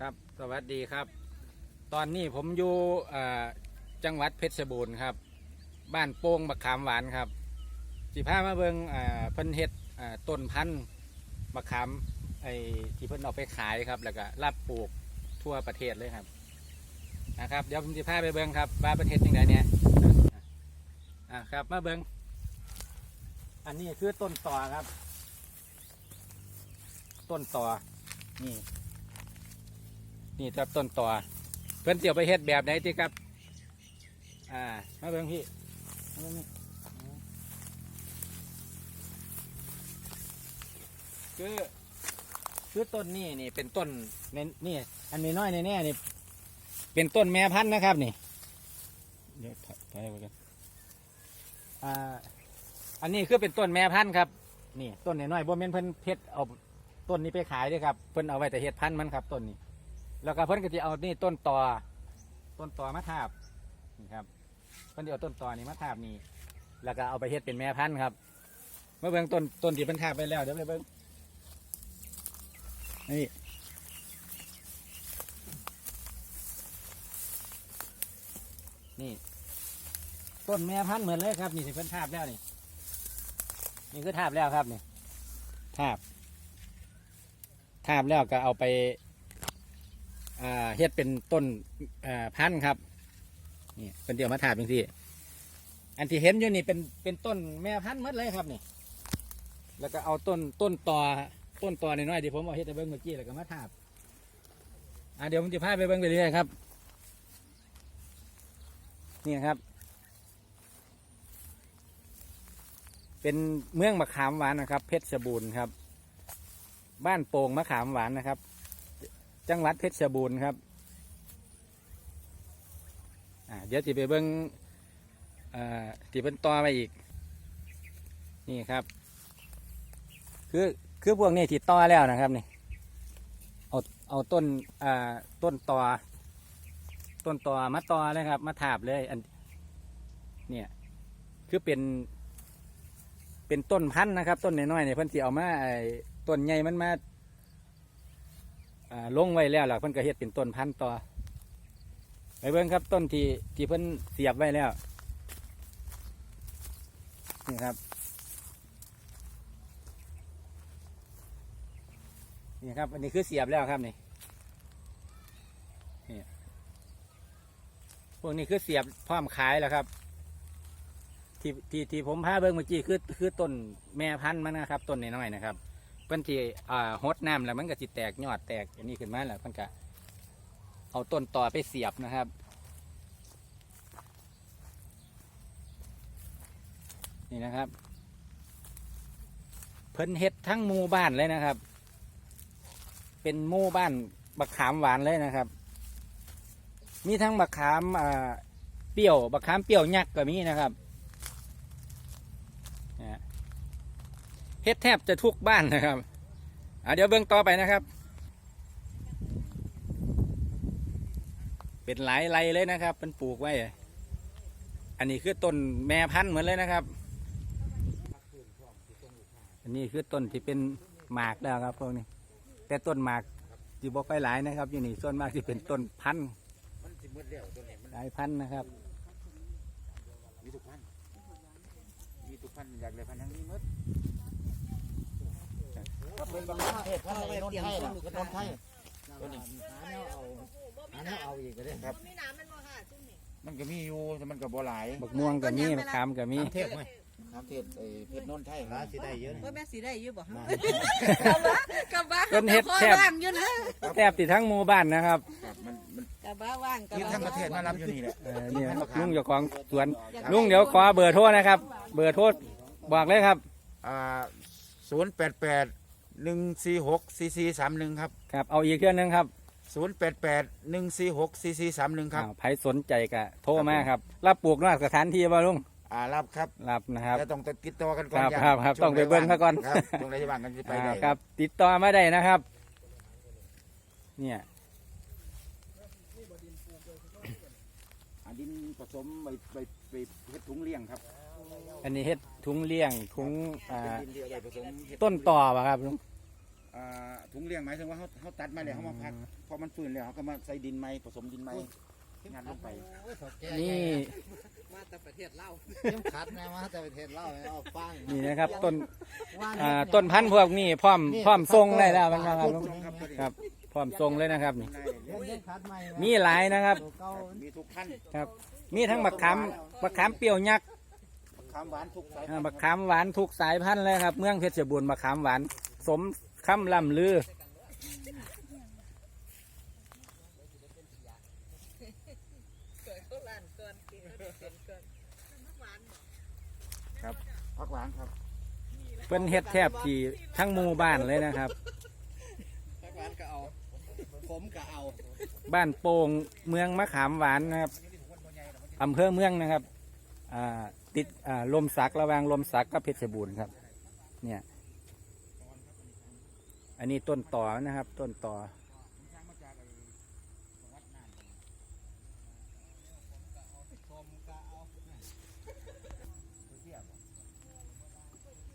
ครับ สวัสดีครับ ตอนนี้ผมอยู่จังหวัดเพชรบูรณ์ครับ บ้านโป่งบักขามหวานครับสิพามาเบิงเพิ่นเฮ็ดต้นพันธุ์บักขามไอ้ที่เพิ่นเอาไปขายครับ แล้วก็รับปลูกทั่วประเทศเลยครับนะครับเดี๋ยวผมสิพาไปเบิงครับว่าประเทศยังไงเนี่ยอะครับมาเบิงอันนี้คือต้นต่อครับ ต้นต่อนี่ นี่ครับต้นต่อเพิ่นเตียวไปเฮ็ดแบบไหนที่ครับ อ่ามาเบิ่งพี่มาเบิ่งนี่คือคือต้นนี่นี่เป็นต้นในนี่ อันนี้น้อยในแน่นี่เป็นต้นแม่พันธุ์นะครับนี่เดี๋ยวถอยไปกันอ่าอันนี้คือเป็นต้นแม่พันธุ์ครับนี่ต้นน้อยๆบ่แม่นเพิ่นเพชรเอาต้นนี้ไปขายด้วยครับเพิ่นเอาไว้แต่เฮ็ดพันธุ์มันครับต้นนี้ แล้วก็เพิ่นก็จะเอานี่ต้นตอต้นตอมาทาบนี่ครับเพิ่นจะเอาต้นตอนี่มาทาบนี่แล้วก็เอาไปเฮ็ดเป็นแม่พันธุ์ครับ เมื่อเบิ่งต้นต้นที่เพิ่นทาบไปแล้วเดี๋ยวไปเบิ่งนี่นี่ ต้นแม่พันธุ์เหมือนเลยครับ นี่ที่เพิ่นทาบแล้วนี่นี่คือทาบแล้วครับนี่ทาบทาบแล้วก็เอาไป เฮ็ดเป็นต้นพันธุ์ครับนี่เป็นเดียวมาถาบจริงๆอันที่เห็นอยู่นี่เป็นเป็นต้นแม่พันธุ์มดเลยครับนี่ แล้วก็เอาต้นต้นตอต้นตอน้อยๆที่ผมเอาเฮ็ดไปเบิ้งเมื่อกี้แล้วก็มาถาบอ่าเดี๋ยวผมจะพาไปเบิ้งไปเรื่อยครับ นี่ครับ เป็นเมืองมะขามหวานนะครับ เพชรบูรณ์ครับ บ้านโป่งมะขามหวานนะครับ จังหวัดเพชรบูรณ์ครับเดี๋ยวจะไปเบิ้งตีเป็นต่อไปอีก นี่ครับ คือคือพวกนี้ที่ต่อแล้วนะครับนี่เอาเอาต้นอ่าต้นต่อต้นต่อมาต่อเลยครับ มาถาบเลยอันเนี่ยคือเป็น เป็นต้นพันธุ์นะครับ ต้นน้อยๆเนี่ยเพิ่นสิเอามาไอ้ต้นใหญ่มันมา ลงไว้แล้วล่ะเพิ่นก็เฮ็ดเป็นต้นพันธุ์ต่อไปเบิ่งครับต้นที่ที่เพิ่นเสียบไว้แล้วนี่ครับนี่ครับอันนี้คือเสียบแล้วครับนี่นี่พวกนี้คือเสียบพร้อมขายแล้วครับ ที่ที่ที่ผมพาเบิ่งเมื่อกี้คือคือต้นแม่พันธุ์มันนะครับต้นน้อยๆนะครับ เพิ่อนที่อ่าฮดน้ำแล้วมันก็สิแตกยอดแตกอันนี้ขึ้นมาแล้วเพิ่อนก็เอาต้นต่อไปเสียบนะครับนี่นะครับ เพิ่นเฮ็ดทั้งหมู่บ้านเลยนะครับ เป็นหมู่บ้านบักขามหวานเลยนะครับ มีทั้งบักขามเปรี้ยวบักขามเปรี้ยวยักษ์ก็มีนะครับนะฮะ เฮ็ดแทบจะทุกบ้านนะครับอะเดี๋ยวเบื้องต่อไปนะครับ เป็นหลายไรเลยนะครับ เป็นปลูกไว้ อันนี้คือต้นแม่พันธุ์เหมือนเลยนะครับ อันนี้คือต้นที่เป็นหมากแล้วครับพวกนี้ แต่ต้นหมากจีบอไปหลายนะครับ อยู่นี่ส่วนมากที่เป็นต้นพันธุ์มันสิมืดแล้วตัวนี้มันหลายพันธุ์นะครับมีทุกพันธุ์มีทุกพันธุ์อยากได้พันธุ์ทั้งนี้มด เป็นบางประเทศเขาไปนนไทยล่ะก็นนไทยตัวนี้หาแนวเอาหาแนวเอาอีกก็ได้ครับมันก็มีอยู่แต่มันก็บ่หลายบักม่วงก็มีบักขามก็มีเทพไหมน้ำเทพไอ้เพชรนนไทยหาสิได้เยอะว่าแม่สีได้อยู่บ่ฮะมากับบ้าต้นเฮ็ดแทบว่างอยู่นะแทบติดทั้งหมู่บ้านนะครับครับมันมันกับบ้าว่างกับที่ทั้งประเทศมารับอยู่นี่แหละเนี่ยลุงเจ้าของสวนลุงเดี๋ยวขอเบอร์โทรนะครับ เบอร์โทรบอกเลยครับอ่าศูนย์แปดแปด หนึ่งสี่หกสี่สี่สามหนึ่งครับครับเอาอีกเครื่องหนึงครับศูนย์แปดแปดหนึ่งสี่หกสี่สี่สามหนึ่งครับ อ้าวใครสนใจก็โทรมาครับรับปลูกนอกสถานที่บ่ลุงอ่ารับครับรับนะครับแต่ต้องติดต่อกันก่อนครับย่าครับครับช่วต้องไปเบิ่งซะก่อน ครับตรงไหนที่ว่างกันจะไปได้ อ่าครับ ติดต่อมาได้นะครับ เนี่ย อ่าดินผ สมไปไปไปเฮ็ดถุงเลี้ยงครับอันนี้เฮ็ดถุงเลี้ยงถุงอ่าเป็นดินที่เอาไปผสมเฮ็ดต้นต่อป่ะครับลุงออ่าถุงเลี้ยงหมายถึงว่าเขาเขาตัดมาแล้วเขามาพักพอมันฟื้นแล้วเขาก็มาใส่ดินไหมผสมดินไหมงัดลงไปโอ้ยเฒ่าแก่นี่ มาแต่ประเทศลาวเข้มขัดนะมาแต่ประเทศลาวเอาฟังนี่นะครับต้นว่างอ่าต้นพันธุ์พวกนี้พร้อมพร้อมทรงได้แล้วมันครับครับครับครับพร้อมทรงเลยนะครับนี่ ได้เลยเรื่องเข้มขัดใหม่นะมีหลายนะครับตัวเก่ามีทุกพันธุ์ครับ มีทั้งบักขามบักขามเปรี้ยวยักษ์ขามหวานทุกสายอ่าบักขามหวานทุกสายพันธุ์เลยครับ เมืองเพชรบูรณ์บักขามหวาน สมคำล่ำลือเกิดเขาล้านก่อนกินเขาได้เป็นก่อนหวานบ่ผักหวานครับเพิ่นเฮ็ดแทบที่ทั้งหมู่บ้านเลยนะครับสักวันก็เอา ผมก็เอา บ้านโป่งเมืองมะขามหวานนะครับ อำเภอเมืองนะครับติดลมสักระวางลมสักกับเพชรบูรณ์ครับ เนี่ยอันนี้ต้นต่อนะครับ ต้นต่อ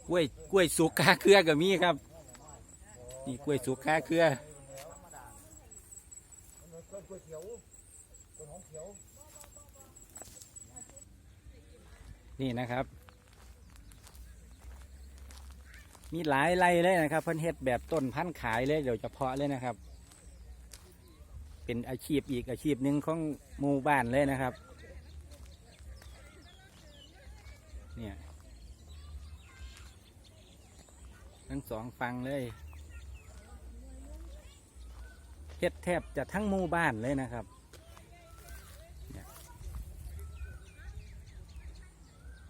กล้วยกล้วยสุกคาเครือก็มีครับ นี่กล้วยสุกคาเครือ นี่นะครับ มีหลายไร่เลยนะครับ เพิ่นเฮ็ดแบบต้นพันธุ์ขายเลยเดี๋ยวเฉพาะเลยนะครับ เป็นอาชีพอีกอาชีพหนึ่งของหมู่บ้านเลยนะครับ เนี่ยทั้งสองฟังเลยเฮ็ดแทบจะทั้งหมู่บ้านเลยนะครับเนี่ย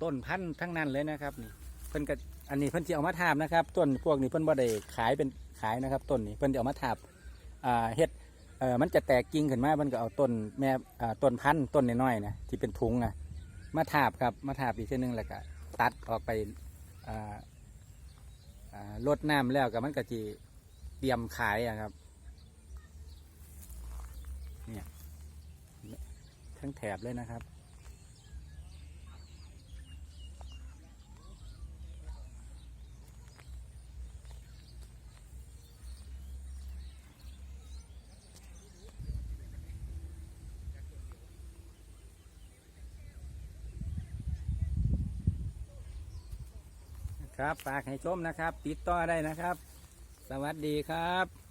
ต้นพันธุ์ทั้งนั้นเลยนะครับนี่เพิ่นก็อันนี้เพิ่นจะเอามาทาบนะครับต้นพวกนี้เพิ่นบ่ได้ขายเป็นขายนะครับต้นนี้เพิ่นจะเอามาทาบอ่าเฮ็ดเอ่อมันจะแตกกิ่งขึ้นมาเพิ่นก็เอาต้นแม่อ่าต้นพันธุ์ต้นน้อยๆนะที่เป็นถุงนะมาทาบครับมาทาบอีกเช่นนึงแล้วก็ตัดออกไปอ่าอ่าลดน้ำแล้วก็มันก็จะเตรียมขายอะครับเนี่ยทั้งแถบเลยนะครับ ครับ ฝากให้ชมนะครับ ติดต่อได้นะครับ สวัสดีครับ